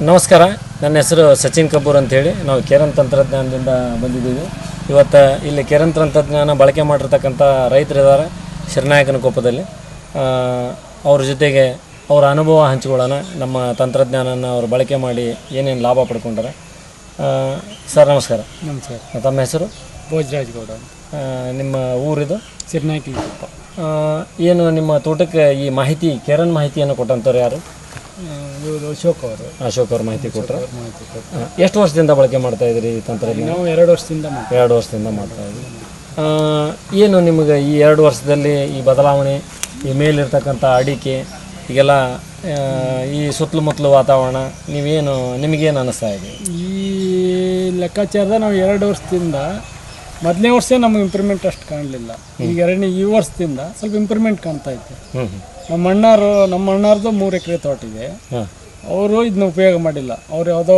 ನಮಸ್ಕಾರ. ನನ್ನ ಹೆಸರು ಸಚಿನ್ ಕಪೂರ್ ಅಂತೇಳಿ. ನಾವು ಕೇರನ್ ತಂತ್ರಜ್ಞಾನದಿಂದ ಬಂದಿದ್ದೀವಿ. ಇವತ್ತು ಇಲ್ಲಿ ಕೇರನ್ ತಂತ್ರಜ್ಞಾನ ಬಳಕೆ ಮಾಡಿರ್ತಕ್ಕಂಥ ರೈತರಿದ್ದಾರೆ ಶಿರನಾಯಕನ ಕೋಪದಲ್ಲಿ. ಅವ್ರ ಜೊತೆಗೆ ಅವರ ಅನುಭವ ಹಂಚಿಕೊಳ್ಳೋಣ. ನಮ್ಮ ತಂತ್ರಜ್ಞಾನನ ಅವರು ಬಳಕೆ ಮಾಡಿ ಏನೇನು ಲಾಭ ಪಡ್ಕೊಂಡಾರೆ. ಸರ್ ನಮಸ್ಕಾರ. ನಮಸ್ಕಾರ. ತಮ್ಮ ಹೆಸರು? ಭೋಜರಾಜ್ ಗೌಡ ನಿಮ್ಮ ಊರಿದು? ಕೊಪ್ಪ ಆ, ಏನು ನಿಮ್ಮ ತೋಟಕ್ಕೆ ಈ ಮಾಹಿತಿ ಕೇರನ್ ಮಾಹಿತಿಯನ್ನು ಕೊಟ್ಟಂಥವ್ರು ಯಾರು? ಇವರು ಅಶೋಕ್ ಅವರು. ಅಶೋಕ್ ಅವ್ರ ಮಾಹಿತಿ ಕೊಟ್ಟರು ಮಾಹಿತಿ ಎಷ್ಟು ವರ್ಷದಿಂದ ಬಳಕೆ ಮಾಡ್ತಾ ಇದ್ರಿ ಈ ತಂತ್ರಜ್ಞಾನ? ನಾವು ಎರಡು ವರ್ಷದಿಂದ ಮಾಡ್ತೀವಿ ಎರಡು ವರ್ಷದಿಂದ ಮಾಡ್ತಾ ಇದ್ವಿ ಆ, ಏನು ನಿಮಗೆ ಈ ಎರಡು ವರ್ಷದಲ್ಲಿ ಈ ಬದಲಾವಣೆ ಈ ಮೇಲಿರ್ತಕ್ಕಂಥ ಅಡಿಕೆ ಈಗೆಲ್ಲ ಆ, ಈ ಸುತ್ತಲುಮುತ್ತಲು ವಾತಾವರಣ ನೀವೇನು ನಿಮಗೇನು ಅನ್ನಿಸ್ತಾ ಇದೆ? ಈ ಲೆಕ್ಕಾಚಾರದ ನಾವು ಎರಡು ವರ್ಷದಿಂದ ಮೊದಲನೇ ವರ್ಷ ನಮ್ಗೆ ಇಂಪ್ರೂವ್ಮೆಂಟ್ ಅಷ್ಟು ಕಾಣಲಿಲ್ಲ. ಈಗ ಎರಡನೇ ಈ ವರ್ಷದಿಂದ ಸ್ವಲ್ಪ ಇಂಪ್ರೂವ್ಮೆಂಟ್ ಕಾಣ್ತಾ ಇತ್ತು ಹ್ಞೂ ಹ್ಞೂ ನಮ್ಮ ಅಣ್ಣಾರು ನಮ್ಮ ಅಣ್ಣಾರ್ದು ಮೂರು ಎಕರೆ ತೋಟ ಇದೆ. ಅವರು ಇದನ್ನ ಉಪಯೋಗ ಮಾಡಿಲ್ಲ. ಅವ್ರು ಯಾವುದೋ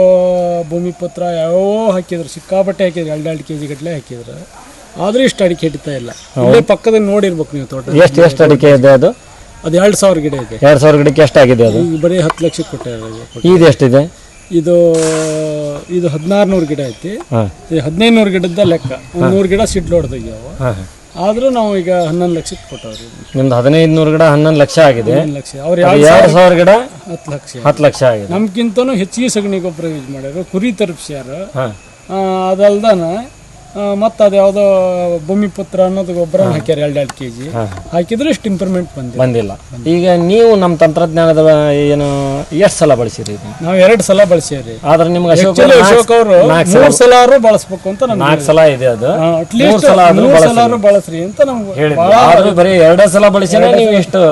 ಭೂಮಿ ಪತ್ರ ಯಾವೋ ಹಾಕಿದ್ರು ಸಿಕ್ಕಾಪಟ್ಟೆ ಹಾಕಿದ್ರು ಎರಡು ಎರಡು ಕೆ ಜಿ ಗಟ್ಟಲೆ ಹಾಕಿದ್ರು. ಆದರೂ ಇಷ್ಟು ಅಡಿಕೆ ಹಿಡಿತಾ ಇಲ್ಲ. ಇಲ್ಲೇ ಪಕ್ಕದಲ್ಲಿ ನೋಡಿರ್ಬೇಕು ನೀವು ತೋಟ. ಎಷ್ಟು ಎಷ್ಟು ಅಡಿಕೆ ಇದೆ ಅದು? ಅದು ಎರಡು ಸಾವಿರ ಗಿಡ ಇದೆ. ಎರಡು ಸಾವಿರ ಗಿಡಕ್ಕೆ ಎಷ್ಟಾಗಿದೆ ಅದು? ಈಗ ಬರೀ ಹತ್ತು ಲಕ್ಷಕ್ಕೆ ಕೊಟ್ಟಿರೋದು ಇದು ಎಷ್ಟಿದೆ? ಇದು ಇದು ಹದಿನಾರು ನೂರು ಗಿಡ ಐತಿ. ಹದಿನೈದು ನೂರು ಗಿಡದ ಲೆಕ್ಕ. ಒಂದು ನೂರು ಗಿಡ ಸಿಡ್ಲು ಹೊಡೆದೋಗ್ಯಾವ ಆದರೂ ನಾವು ಈಗ ಹನ್ನೊಂದು ಲಕ್ಷಕ್ಕೆ ಕೊಟ್ಟವ್ರಿ. ನಿಮ್ದು ಹದಿನೈದು ನೂರು ಗಿಡ ಹನ್ನೊಂದು ಲಕ್ಷ ಆಗಿದೆ. ಹನ್ನೊಂದು ಲಕ್ಷ. ಅವ್ರು ಅದು ಯಾವ ಎರಡು ಸಾವಿರ ಗಿಡ ಹತ್ತು ಲಕ್ಷ. ಹತ್ತು ಲಕ್ಷ ಆಗಿದೆ. ನಮ್ಗಿಂತನೂ ಹೆಚ್ಚಿಗೆ ಸಗಣಿ ಗೊಬ್ಬರ ಯೂಸ್ ಮಾಡ್ಯಾರ. ಕುರಿ ತರಪ್ಸ್ಯಾರ. ಆ ಅದಲ್ದನ ಮತ್ತು ಅದು ಯಾವುದೋ ಭೂಮಿ ಪತ್ರ ಅನ್ನೋದು ಗೊಬ್ಬರ ಹಾಕ್ಯಾರ ಎರಡು ಎರಡು ಕೆ ಜಿ ಹಾಕಿದ್ರೆ ಇಷ್ಟು ಇಂಪ್ರೂವ್ಮೆಂಟ್ ಬಂದಿದೆ ಬಂದಿಲ್ಲ. ಈಗ ನೀವು ನಮ್ಮ ತಂತ್ರಜ್ಞಾನದ ಏನು ಎಷ್ಟು ಸಲ ಬಳಸಿರಿ ನಾವು ಎರಡು ಸಲ ಬಳಸ್ಯಾರಿ ಆದ್ರೆ ನಿಮ್ಗೆ ಅಶೋಕ್ ಅಶೋಕ್ ಅವರು ಮೂರು ಸಲ ಬಳಸ್ಬೇಕು ಅಂತ ನಮ್ಗೆ ನಾಲ್ಕು ಸಲ ಇದೆ ಅದು. ಮೂರು ಸಲ ಆದ್ರೂ ಮೂರು ಸಲ ಬಳಸ್ರಿ ಅಂತ ನಮ್ಗೆ ಹೇಳಿದ್ರು ಆದ್ರೂ ಬರೀ ಎರಡೇ ಸಲ ಬಳಸಿದ್ರೆ ನೀವು ಎಷ್ಟು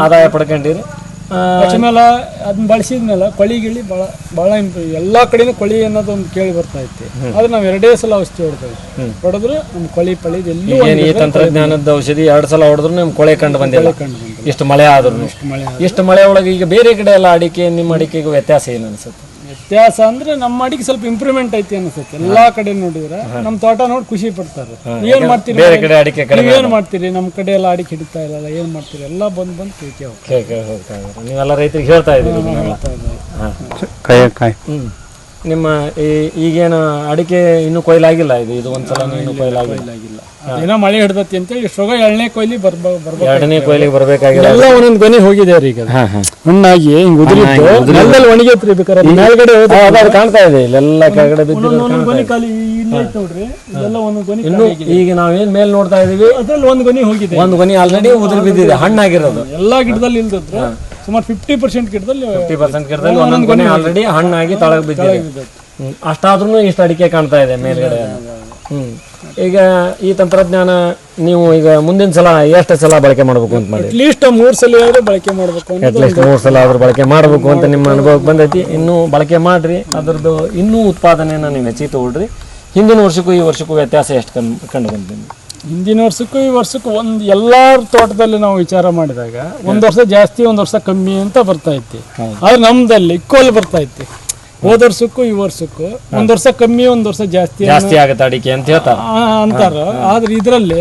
ಆದಾಯ ಪಡ್ಕೊಂಡಿರಿ. ಆ, ಆಮೇಲೆ ಅದನ್ನ ಬಳಸಿದ್ಮೇಲೆ ಕೊಳಿ ಗಿಳಿ ಭಾಳ ಭಾಳ ಇಂಪ್ರೂವ್ ಎಲ್ಲಾ ಕಡೆನೂ ಕೊಳಿ ಅನ್ನೋದು ಒಂದು ಕೇಳಿ ಬರ್ತಾ ಐತಿ. ಆದ್ರೆ ನಾವು ಎರಡೇ ಸಲ ಔಷಧಿ ಹೊಡ್ತೇವೆ. ಹೊಡೆದ್ರೆ ನಮ್ಮ ಕೊಳಿ ಪಳಿ ಎಲ್ಲೂ ಏನು ಈ ತಂತ್ರಜ್ಞಾನದ ಔಷಧಿ ಎರಡು ಸಲ ಹೊಡೆದ್ರು ನಿಮ್ ಕೊಳೆ ಕಂಡು ಬಂದಿಲ್ಲ. ಕಂಡು ಬಂದಿಲ್ಲ. ಇಷ್ಟು ಮಳೆ ಆದ್ರೂ. ಇಷ್ಟು ಮಳೆ ಆದ್ರೆ. ಇಷ್ಟು ಮಳೆ ಒಳಗೆ ಈಗ ಬೇರೆ ಕಡೆ ಎಲ್ಲ ಅಡಿಕೆ ನಿಮ್ಮ ಅಡಿಕೆಗೂ ವ್ಯತ್ಯಾಸ ಏನು ಅನ್ಸುತ್ತೆ? ವ್ಯತ್ಯಾಸ ಅಂದ್ರೆ ನಮ್ಮ ಅಡಿಗೆ ಸ್ವಲ್ಪ ಇಂಪ್ರೂವ್ಮೆಂಟ್ ಐತಿ ಅನ್ಸುತ್ತೆ. ಎಲ್ಲಾ ಕಡೆ ನೋಡಿದ್ರೆ ನಮ್ಮ ತೋಟ ನೋಡಿ ಖುಷಿ ಪಡ್ತಾರೆ. ಏನ್ ಮಾಡ್ತೀರಿ ಬೇರೆ ಕಡೆ ಅಡಿಕೆ ಕಡೆ ನೀವ್ ಏನ್ ಮಾಡ್ತೀರಿ? ನಮ್ಮ ಕಡೆ ಎಲ್ಲ ಅಡಿಕೆ ಹಿಡಿತಾ ಇಲ್ಲ ಏನ್ ಮಾಡ್ತೀರಿ? ಎಲ್ಲ ಬಂದ್ ಬಂದ್ ಕೇಳ್ಕೆ ಹೋಗ್ತಾರೆ. ನೀವೆಲ್ಲ ರೈತರಿಗೆ ಹೇಳ್ತಾ ಇದ್ದೀರಿ ಇದನ್ನೆಲ್ಲ. ಹಾಂ. ಕಾಯ ಕಾಯ್. ಹ್ಮ್. ನಿಮ್ಮ ಈ- ಈಗೇನು ಅಡಿಕೆ ಇನ್ನೂ ಕೊಯ್ಲಾಗಿಲ್ಲ ಇದು? ಇದು ಒಂದ್ಸಲ ಇನ್ನೂ ಕೊಯ್ಲಾಗಿಲ್ಲ. ಆಗಿಲ್ಲ ಏನೋ ಮಳೆ ಹಿಡ್ದತಿ ಅಂತೇಳಿ ಶೋಗ ಎರಡನೇ ಕೊಯ್ಲಿ ಬರ್ಬ ಎರಡನೇ ಕೊಯ್ಲಿಗೆ ಬರಬೇಕಾಗಿಲ್ಲ ಎಲ್ಲ ಒಂದೊಂದು ಗೊನೆ ಹೋಗಿದೆ ರೀ ಈಗ ಹಣ್ಣಾಗಿ ಹಿಂಗ್ ನೆಲದಲ್ಲಿ ಒಣಗೈತ್ರಿ ಬೇಕಾದ್ರೆ ಮೇಲ್ಗಡೆ ಅದು ಕಾಣ್ತಾ ಇದೆ ಇಲ್ಲೆಲ್ಲ ಕೆಳಗಡೆ ಬಿದ್ದು ಈಗ ಗೊನೆ ಖಾಲಿ ಇಲ್ಲೇ ಐತೆ ನೋಡ್ರಿ. ಇದೆಲ್ಲ ಒಂದೊಂದು ಗೊನೆ ಇನ್ನು ಈಗ ನಾವೇನ್ ಮೇಲ್ ನೋಡ್ತಾ ಇದೀವಿ? ಅದ್ರಲ್ಲಿ ಒಂದು ಗೊನೆ ಹೋಗಿದೆ. ಒಂದು ಗೊನಿ ಆಲ್ರೆಡಿ ಉದುರು ಬಿದ್ದಿದೆ ಹಣ್ಣಾಗಿರೋದು. ಎಲ್ಲಾ ಗಿಡದಲ್ಲಿ ಇಲ್ದಿದ್ರು ಸುಮಾರು ಫಿಫ್ಟಿ ಪರ್ಸೆಂಟ್ ಗಿಡದಲ್ಲಿ ಫಿಫ್ಟಿ ಪರ್ಸೆಂಟ್ ಗಿಡದಲ್ಲಿ ಒಂದೊಂದು ಗೊನೆ ಆಲ್ರೆಡಿ ಹಣ್ಣಾಗಿ ತಳಗ್ ಬಿದ್ದಿದೆ. ಹ್ಮ್. ಅಷ್ಟಾದ್ರೂ ಇಷ್ಟು ಅಡಿಕೆ ಕಾಣ್ತಾ ಇದೆ ಮೇಲ್ಗಡೆ. ಹ್ಮ್ ಈಗ ಈ ತಂತ್ರಜ್ಞಾನ ನೀವು ಈಗ ಮುಂದಿನ ಸಲ ಎಷ್ಟು ಸಲ ಬಳಕೆ ಮಾಡಬೇಕು ಅಂತ ಮಾಡಿ? ಅಟ್ಲೀಸ್ಟ್ ಮೂರ್ ಸಲ ಆದ್ರೂ ಬಳಕೆ ಮಾಡಬೇಕು ಅಂತ ಅಟ್ಲೀಸ್ಟ್ ಮೂರು ಸಲ ಆದ್ರೂ ಬಳಕೆ ಮಾಡಬೇಕು ಅಂತ ನಿಮ್ಮ ಅನುಭವಕ್ಕೆ ಬಂದೈತಿ. ಇನ್ನೂ ಬಳಕೆ ಮಾಡ್ರಿ. ಅದ್ರದ್ದು ಇನ್ನೂ ಉತ್ಪಾದನೆಯನ್ನ ನೀವು ಹೆಚ್ಚಿಗೆ ತಗೊಳ್ರಿ. ಹಿಂದಿನ ವರ್ಷಕ್ಕೂ ಈ ವರ್ಷಕ್ಕೂ ವ್ಯತ್ಯಾಸ ಎಷ್ಟು ಕಂಡು ಕಂಡು ಬಂದಿದೆ ಹಿಂದಿನ ವರ್ಷಕ್ಕೂ ಈ ವರ್ಷಕ್ಕೂ ಒಂದು ಎಲ್ಲಾರ ತೋಟದಲ್ಲಿ ನಾವು ವಿಚಾರ ಮಾಡಿದಾಗ ಒಂದ್ ವರ್ಷ ಜಾಸ್ತಿ ಒಂದ್ ವರ್ಷ ಕಮ್ಮಿ ಅಂತ ಬರ್ತಾ ಇತ್ತು. ಆದ್ರೆ ನಮ್ದಲ್ಲಿ ಇಕ್ವಲ್ ಬರ್ತಾ ಇತ್ತು. ಹೋದ ವರ್ಷಕ್ಕೂ ಈ ವರ್ಷಕ್ಕೂ ಒಂದ್ ವರ್ಷ ಕಮ್ಮಿ ಒಂದ್ ವರ್ಷ ಜಾಸ್ತಿ ಜಾಸ್ತಿ ಆಗುತ್ತೆ ಅಡಿಕೆ ಅಂತ ಹೇಳ್ತಾರ ಅಂತಾರ. ಆದ್ರೆ ಇದ್ರಲ್ಲಿ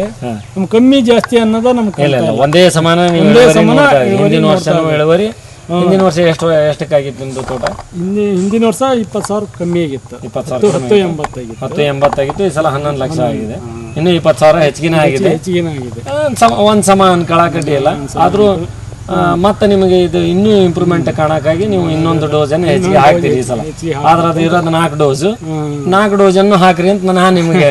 ನಮ್ ಕಮ್ಮಿ ಜಾಸ್ತಿ ಅನ್ನೋದ ನಮ್ಗೆ ಒಂದೇ ಸಮಾನ. ಹಿಂದಿನ ವರ್ಷ ಇಳುವರಿ ಹಿಂದಿನ ವರ್ಷ ಎಷ್ಟು ಎಷ್ಟಕ್ಕಾಗಿತ್ತು ನಿಮ್ದು ತೋಟ? ಹಿಂದಿ ಹಿಂದಿನ ವರ್ಷ ಇಪ್ಪತ್ತು ಸಾವಿರ ಕಮ್ಮಿ ಆಗಿತ್ತು. ಇಪ್ಪತ್ತು ಸಾವಿರ ಹತ್ತು ಎಂಬತ್ತಾಗಿತ್ತು ಹತ್ತು ಎಂಬತ್ತಾಗಿತ್ತು ಈ ಸಲ ಹನ್ನೊಂದು ಲಕ್ಷ ಆಗಿದೆ. ಇನ್ನು ಇಪ್ಪತ್ತು ಸಾವಿರ ಹೆಚ್ಚಿಗೆ ಆಗಿದೆ. ಹೆಚ್ಚಿಗೆ ಆಗಿದೆ. ಒಂದ್ ಸಮ ಅನ್ಕೊಳಕಟ್ಟಿ ಇಲ್ಲ ಆದ್ರೂ ಮತ್ತೆ ನಿಮಗೆ ಇದು ಇನ್ನೂ ಇಂಪ್ರೂವ್ಮೆಂಟ್ ಕಾಣಕ್ಕಾಗಿ ನೀವು ಇನ್ನೊಂದು ಡೋಸ್ ಅನ್ನು ಹೆಚ್ಚಿಗೆ ಹಾಕ್ತೀರಿ ಈ ಸಲ. ಆದ್ರೆ ಅದು ಇರೋದು ನಾಲ್ಕು ಡೋಸ್. ನಾಲ್ಕು ಡೋಸ್ ಅನ್ನು ಹಾಕ್ರಿ ಅಂತ ನಾನು ನಿಮಗೆ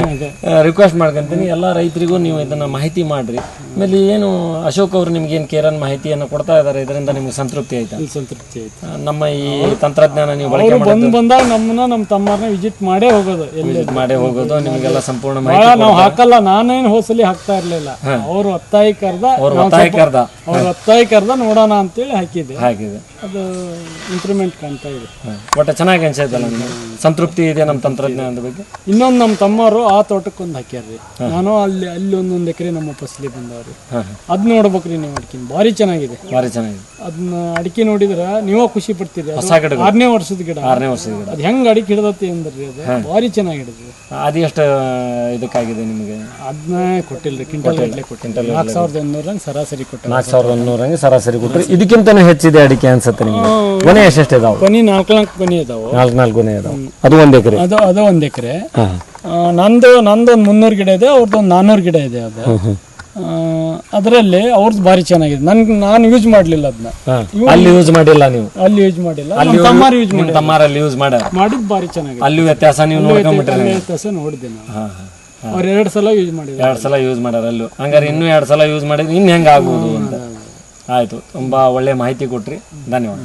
ರಿಕ್ವೆಸ್ಟ್ ಮಾಡ್ಕೊಂತೀನಿ. ಎಲ್ಲ ರೈತರಿಗೂ ನೀವು ಇದನ್ನ ಮಾಹಿತಿ ಮಾಡ್ರಿ. ಆಮೇಲೆ ಏನು ಅಶೋಕ್ ಅವರು ನಿಮ್ಗೆ ಏನು ಕೇರನ್ ಮಾಹಿತಿಯನ್ನು ಕೊಡ್ತಾ ಇದ್ದಾರೆ ಇದರಿಂದ ನಿಮ್ಗೆ ಸಂತೃಪ್ತಿ ಆಯ್ತಾ? ಸಂತೃಪ್ತಿ ಆಯ್ತು. ನಮ್ಮ ಈ ತಂತ್ರಜ್ಞಾನ ನೀವು ಬಳಕೆ ಬಂದು ಬಂದ್ ಬಂದಾಗ ನಮ್ಮನ್ನ ನಮ್ಮ ತಮ್ಮರನ್ನ ವಿಜಿಟ್ ಮಾಡೇ ಹೋಗೋದು ವಿಜಿಟ್ ಮಾಡೇ ಹೋಗೋದು ನಿಮಗೆಲ್ಲ ಸಂಪೂರ್ಣ ಮಾಹಿತಿ ನಾವು ಹಾಕಲ್ಲ ನಾನೇನು ಹೋಸಲಿ ಹಾಕ್ತಾ ಇರಲಿಲ್ಲ. ಅವರು ಒತ್ತಾಯ ಕರ್ದ ಅವ್ರ ಒತ್ತಾಯ ಕರ್ದ ಅವ್ರ ಒತ್ತಾಯ ಕರ್ದ ನೋಡೋಣ ಅಂತೇಳಿ ಹಾಕಿದ್ದೆ. ಹಾಕಿದೆ ಅದು ಇಂಪ್ರೂವ್ಮೆಂಟ್ ಕಾಣ್ತಾ ಇದೆ. ಒಟ್ಟು ಚೆನ್ನಾಗಿ ಅನ್ಸೈತಲ್ಲ ನಿಮ್ಗೆ? ಸಂತೃಪ್ತಿ ಇದೆ ನಮ್ಮ ತಂತ್ರಜ್ಞಾನದ ಬಗ್ಗೆ? ಇನ್ನೊಂದು ನಮ್ಮ ತಮ್ಮರು ಆ ತೋಟಕ್ಕೊಂದು ಹಾಕ್ಯಾರ್ರಿ. ನಾನು ಅಲ್ಲಿ ಅಲ್ಲಿ ಒಂದೊಂದು ಎಕರೆ ನಮ್ಮ ಫಸಲಿ ಬಂದವ್ರಿ. ಅದ್ ನೋಡ್ಬೇಕ್ರಿ ನೀವು ಅಡಿಕೆ ಭಾರಿ ಚೆನ್ನಾಗಿದೆ. ಭಾರಿ ಚೆನ್ನಾಗಿದೆ. ಅದನ್ನ ಅಡಿಕೆ ನೋಡಿದ್ರ ನೀವೇ ಖುಷಿ ಪಡ್ತೀರಿ. ಅದು ಹೊಸ ಗಿಡ ಆರನೇ ವರ್ಷದ ಗಿಡ. ಆರನೇ ವರ್ಷದ ಗಿಡ. ಅದು ಹೆಂಗ್ ಅಡಿಕೆ ಹಿಡ್ದತಿ ಅಂದ್ರಿ ಅದು. ಭಾರಿ ಚೆನ್ನಾಗಿ ಹಿಡಿದ್ರಿ ಅದು ಎಷ್ಟು ಇದಕ್ಕಾಗಿದೆ ನಿಮಗೆ? ಅದನ್ನ ಕೊಟ್ಟಿಲ್ರಿ. ಕ್ವಿಂಟಲ್ ಗಟ್ಲೆ ಕೊಟ್ಟಿಲ್ಲ. ನಾಲ್ಕು ಸಾವಿರದ ಒಂದೂರಂಗೆ ಸರಾಸರಿ ಕೊಟ್ಟ ನಾಲ್ಕು ಸಾವಿರದ ಒಂದೂರಂಗೆ ಸರಾಸರಿ ಸರಾಸರಿ ಕೊಟ್ಟರೆ ಇದಕ್ಕಿಂತನೂ ಹೆಚ್ಚಿದೆ ಅಡಿಕೆ ಅನ್ಸುತ್ತೆ ನಿಮ್ಗೆ. ಗೊನೆ ಎಷ್ಟೆಷ್ಟು ಇದಾವೆ? ಕೊನಿ ನಾಲ್ಕು ನಾಲ್ಕು ಗೊನೆ ಇದಾವೆ. ನಾಲ್ಕು ನಾಲ್ಕು ಗೊನೆ ಇದಾವೆ. ಅದು ಒಂದು ಎಕರೆ? ಅದು ಅದು ಒಂದು ಎಕರೆ. ನಂದು ನಂದು ಒಂದು ಮುನ್ನೂರು ಗಿಡ ಇದೆ ಅವ್ರದ್ದು ಒಂದು ನಾನ್ನೂರು ಗಿಡ ಇದೆ ಅದು. ಅದರಲ್ಲಿ ಅವ್ರದ್ದು ಭಾರಿ ಚೆನ್ನಾಗಿದೆ. ನನ್ಗೆ ನಾನು ಯೂಸ್ ಮಾಡಲಿಲ್ಲ ಅದನ್ನ ಅಲ್ಲಿ ಯೂಸ್ ಮಾಡಿಲ್ಲ ನೀವು? ಅಲ್ಲಿ ಯೂಸ್ ಮಾಡಿಲ್ಲ. ಅಲ್ಲಿ ತಮ್ಮಾರು ಯೂಸ್ ನಿಮ್ಮ ತಮ್ಮಾರಲ್ಲಿ ಯೂಸ್ ಮಾಡ್ಯಾರ ಮಾಡಿದ್ದು ಭಾರಿ ಚೆನ್ನಾಗಿದೆ. ಅಲ್ಲಿ ವ್ಯತ್ಯಾಸ ನೀವು ನೋಡ್ಕೊಂಬಿಟ್ರಿ ಅಲ್ಲಿ ವ್ಯತ್ಯಾಸ ನೋಡಿದೆ ನಾನು. ಅವ್ರು ಎರಡು ಸಲ ಯೂಸ್ ಮಾಡಿದ್ರು ಎರಡು ಸಲ ಯೂಸ್ ಮಾಡ್ಯಾರ ಅಲ್ಲೂ. ಹಂಗಾರೆ ಇನ್ನೂ ಎರಡು ಸಲ ಯೂಸ್ ಮಾಡಿದ್ರೆ ಇನ್ನು ಹೆಂಗೆ ಆಗ್ಬೋದು ಅಂತ? ಆಯಿತು. ತುಂಬ ಒಳ್ಳೆಯ ಮಾಹಿತಿ ಕೊಟ್ರಿ. ಧನ್ಯವಾದ